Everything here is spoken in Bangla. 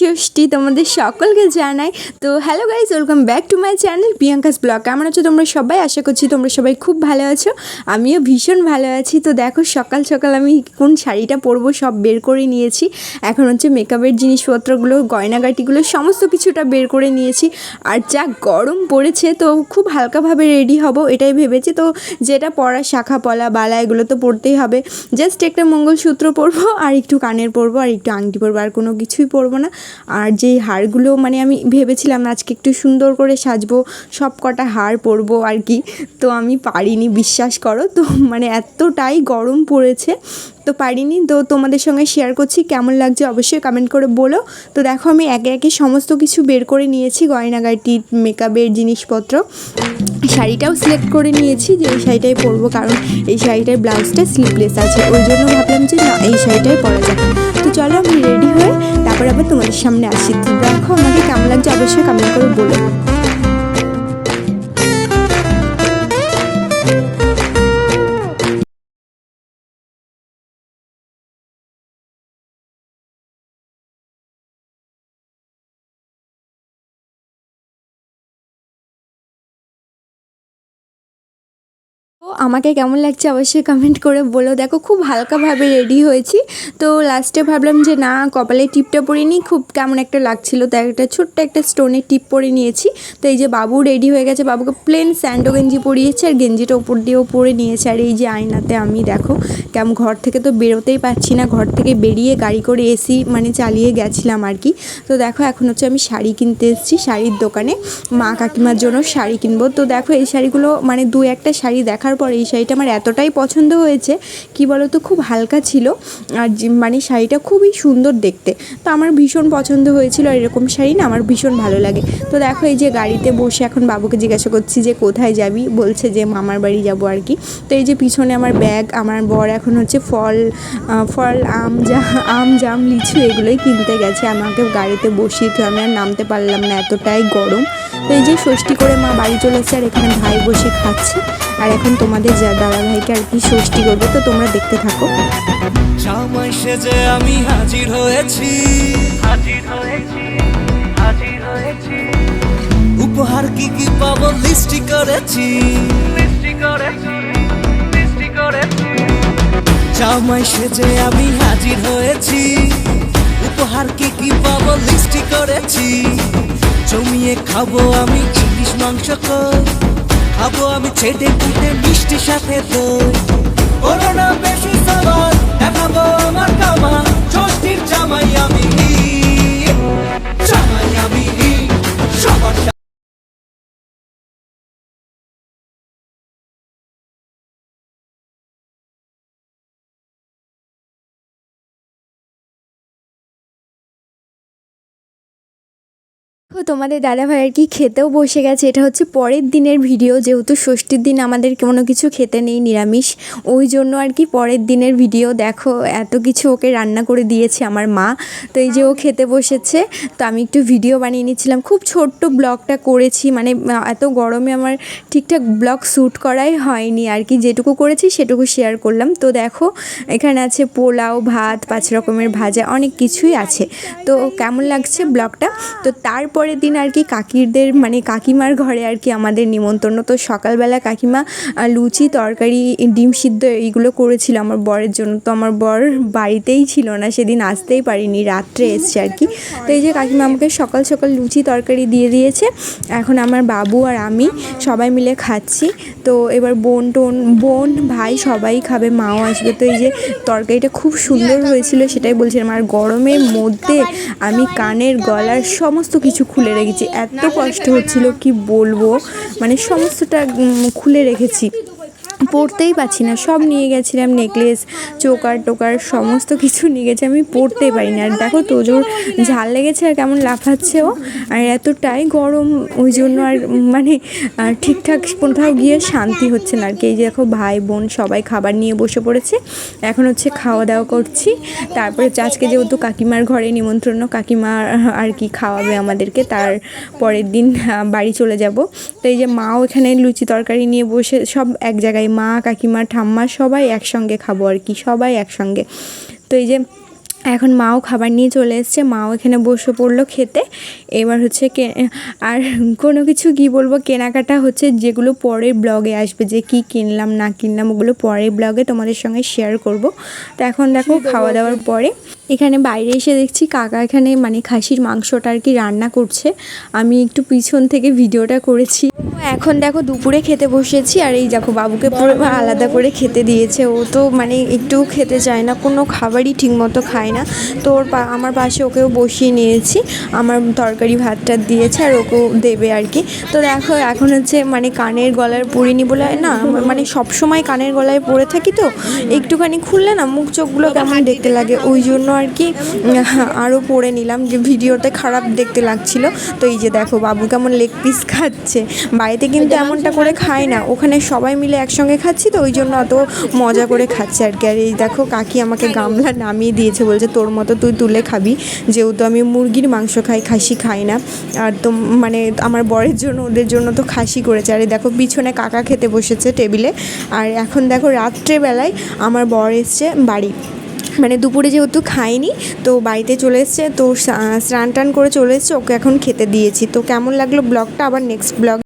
ষষ্ঠী তোমাদের সকলকে জানাই। তো hello guys welcome back to my channel Priyanka's blog. কেমন আছো তোমরা সবাই? আশা করছি তোমরা সবাই খুব ভালো আছো। আমিও ভীষণ ভালো আছি। তো দেখো, সকাল সকাল আমি কোন শাড়িটা পরবো সব বের করে নিয়েছি। এখন হচ্ছে মেকআপের জিনিসপত্রগুলো, গয়নাগাটিগুলো, সমস্ত কিছুটা বের করে নিয়েছি। আর যা গরম পড়েছে, তো খুব হালকাভাবে রেডি হব, এটাই ভেবেছি। তো যেটা পরা শাখা পলা, বালা, এগুলো তো পরতেই হবে। জাস্ট একটা মঙ্গলসূত্র পরবো, আর একটু কানের পরবো, আর একটু আংটি পরবো, আর কোনো কিছুই পরবো না। আর যেই হারগুলো মানে আমি ভেবেছিলাম আজকে একটু সুন্দর করে সাজবো, সব কটা হার পরবো আর কি, তো আমি পারিনি, বিশ্বাস করো। তো মানে এতটাই গরম পড়েছে, তো পারিনি। তো তোমাদের সঙ্গে শেয়ার করছি, কেমন লাগছে অবশ্যই কমেন্ট করে বলো। তো দেখো আমি একে একে সমস্ত কিছু বের করে নিয়েছি গয়নাগাটি মেকআপের জিনিসপত্র। শাড়িটাও সিলেক্ট করে নিয়েছি, যে এই শাড়িটাই পরবো, কারণ এই শাড়িটার ব্লাউজটা স্লিপলেস আছে। ওই জন্য ভাবলাম যে না, এই শাড়িটাই পরা তো চলো, আমি রেডি হয়ে তারপর আবার তোমাদের সামনে আসি। দেখো আমাকে কেমন লাগছে, অবশ্যই কমেন্ট করে বলো। আমাকে কেমন লাগছে অবশ্যই কমেন্ট করে বলো। দেখো, খুব হালকাভাবে রেডি হয়েছি। তো লাস্টে ভাবলাম যে, না, কপালে টিপটা পরিনি খুব কেমন একটা লাগছিল। তো একটা ছোট্ট একটা স্টোনের টিপ পরে নিয়েছি। তো এই যে বাবু রেডি হয়ে গেছে, বাবুকে প্লেন স্যান্ডো গেঞ্জি পরিয়েছে আর গেঞ্জিটা ওপর দিয়েও পরে নিয়েছে। আর এই যে আয়নাতে আমি, দেখো, কেমন ঘর থেকে তো বেরোতেই পারছি না। ঘর থেকে বেরিয়ে গাড়ি করে এসি মানে চালিয়ে গেছিলাম আর কি। তো দেখো, এখন হচ্ছে আমি শাড়ি কিনতে এসেছি শাড়ির দোকানে। মা কাকিমার জন্য শাড়ি কিনবো। তো দেখো, এই শাড়িগুলো মানে দু একটা শাড়ি দেখার পর এই শাড়িটা আমার এতটাই পছন্দ হয়েছে, কি বলো তো খুব হালকা ছিল। আর মানে শাড়িটা খুবই সুন্দর দেখতে। তো আমার ভীষণ পছন্দ হয়েছিল আর এরকম শাড়ি না আমার ভীষণ ভালো লাগে। তো দেখো এই যে গাড়িতে বসে এখন বাবুকে জিজ্ঞাসা করছি যে কোথায় যাবি? বলছে যে মামার বাড়ি যাব আর কি। তো এই যে পিছনে আমার ব্যাগ, আমার বর এখন হচ্ছে ফল ফল, আম, যা, আম, জাম, লিচু এগুলোই কিনতে গেছে। আমাকে গাড়িতে বসিয়ে তো আমি আর নামতে পারলাম না, এতটাই গরম। তো এই যে ষষ্ঠী করে মা বাড়ি চলে এসেছে আর এখানে ভাই বসে খাচ্ছে। আর এখন তোমাদের যা দাদা ভাইকে আর কি ষষ্ঠী করবে তো তোমরা দেখতে থাকো। জামাই সেজে আমি হাজির হয়েছি। হাজির হয়েছি হাজির হয়েছি। উপহার কি কি পাবো লিস্টি করেছি। করেছি মিষ্টি করেছি। জামাই সেজে আমি হাজির হয়েছি। উপহার কি কি পাবো লিস্টি করেছি। জমিয়ে খাব আমি ইলিশ মাংস। খাব আমি ছেটে কুটে মিষ্টি সাথে দই করোনা বেশি সবার দেখাবো আমার কামা, ষষ্ঠীর জামাই আমি তো তোমাদের দাদা ভাই আর কি খেতেও বসে গেছে? এটা হচ্ছে পরের দিনের ভিডিও, যেহেতু ষষ্ঠীর দিন আমাদের কোনো কিছু খেতে নেই, নিরামিষ। ওই জন্য আর কি পরের দিনের ভিডিও, দেখো, এত কিছু ওকে রান্না করে দিয়েছে আমার মা। তো এই যে ও খেতে বসেছে, তো আমি একটু ভিডিও বানিয়ে নিচ্ছিলাম। খুব ছোট্ট ব্লগটা করেছি মানে এত গরমে আমার ঠিকঠাক ব্লগ শ্যুট করাই হয়নি। আর কি যেটুকু করেছি সেটুকু শেয়ার করলাম। তো দেখো, এখানে আছে পোলাও, ভাত, পাঁচ রকমের ভাজা, অনেক কিছুই আছে। তো কেমন লাগছে ব্লগটা? তো তারপরের দিন আর কি কাকিরদের মানে কাকিমার ঘরে আর কি আমাদের নিমন্ত্রণ। তো সকালবেলা কাকিমা লুচি, তরকারি, ডিম সিদ্ধ এইগুলো করেছিল আমার বরের জন্য। তো আমার বর বাড়িতেই ছিল না, সেদিন আসতেই পারিনি, রাত্রে এসছে আর কি। তো এই যে কাকিমা আমাকে সকাল সকাল লুচি, তরকারি দিয়ে দিয়েছে। এখন আমার বাবু আর আমি সবাই মিলে খাচ্ছি। তো এবার বোন টোন, বোন, ভাই সবাই খাবে, মাও আসবে। তো এই যে তরকারিটা খুব সুন্দর হয়েছিল, সেটাই বলছিলাম। আর গরমের মধ্যে আমি কানের গলার সমস্ত কিছু খুলে রেখেছি। এত কষ্ট হচ্ছিল কি বলব? মানে সমস্তটা খুলে রেখেছি। পড়তেই পারছি না। সব নিয়ে গেছিলাম নেকলেস, চোকার টোকার, সমস্ত কিছু নিয়ে গেছি। আমি পড়তেই পারি না। আর দেখো তোজোর ঝাল লেগেছে আর কেমন লাফাচ্ছে ও। আর এতটাই গরম, ওই জন্য আর মানে ঠিকঠাক কোথাও গিয়ে শান্তি হচ্ছে না। আর কি, এই যে দেখো, ভাই বোন সবাই খাবার নিয়ে বসে পড়েছে। এখন হচ্ছে খাওয়া দাওয়া করছি। তারপরে আজকে যেহেতু কাকিমার ঘরে নিমন্ত্রণ, কাকিমা আর কি খাওয়াবে আমাদেরকে, তার পরের দিন বাড়ি চলে যাব। তো এই যে মাও এখানে লুচি তরকারি নিয়ে বসে, সব এক জায়গায় মা কাকিমা ঠাম্মা সবাই একসঙ্গে খাব আর কি সবাই একসঙ্গে। তো এই যে এখন মাও খাবার নিয়ে চলে এসছে মাও এখানে বসে পড়ল খেতে। এবার হচ্ছে কে আর কোনো কিছু কি বলব কেনাকাটা হচ্ছে যেগুলো পরের ব্লগে আসবে যে কি কিনলাম না কিনলাম ওগুলো পরের ব্লগে তোমাদের সঙ্গে শেয়ার করব। তো এখন দেখো খাওয়া দাওয়ার পরে এখানে বাইরে এসে দেখছি কাকা এখানে মানে খাসির মাংসটা আর কি রান্না করছে। আমি একটু পিছন থেকে ভিডিওটা করেছি। এখন দেখো দুপুরে খেতে বসেছি আর এই দেখো বাবুকে পুরো আলাদা করে খেতে দিয়েছে। ও তো মানে একটু খেতে চায় না, কোনো খাবারই ঠিকমতো খায় না। তো ওর আমার পাশে ওকেও বসিয়ে নিয়েছি। আমার তরকারি ভাতটা দিয়েছে আর ওকেও দেবে আর কি। তো দেখো এখন হচ্ছে মানে কানের গলার পরিনি বলে না মানে সব সময় কানের গলায় পরে থাকি তো, একটুখানি খুললে না মুখ চোখগুলো কেমন দেখতে লাগে। ওই জন্য আর কি আরও পরে নিলাম। যে ভিডিওতে খারাপ দেখতে লাগছিল। তো এই যে দেখো বাবু কেমন লেগ পিস খাচ্ছে। বাড়িতে কিন্তু এমনটা করে খায় না। ওখানে সবাই মিলে একসঙ্গে খাচ্ছি তো ওই জন্য অত মজা করে খাচ্ছে আর কি। আর এই দেখো কাকি আমাকে গামলা নামিয়ে দিয়েছে বলছে তোর মতো তুই তুলে খাবি। যেহেতু আমি মুরগির মাংস খাই খাসি খাই না। আর তো মানে আমার বরের জন্য ওদের জন্য তো খাসি করেছে। আর দেখো পিছনে কাকা খেতে বসেছে টেবিলে। আর এখন দেখো রাত্রেবেলায় আমার বর এসছে বাড়ি। মানে দুপুরে যেহেতু খাইনি, তো বাড়িতে চলে এসছে, তো স্নান টান করে চলে এসছে, ওকে এখন খেতে দিয়েছি। তো কেমন লাগল ব্লগটা? আবার নেক্সট ব্লগ